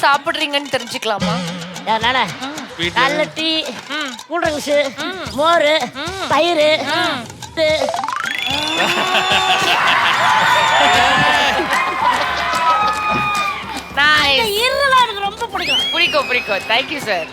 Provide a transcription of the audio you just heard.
சாப்பிடுறீங்கன்னு தெரிஞ்சுக்கலாமா? அதனால நல்ல டீ ம். கூல் ட்ரிங்க்ஸு மோர் தயிர் இது. எனக்கு ரொம்ப பிடிக்கும். பிடிக்கும் பிடிக்கும். Thank you sir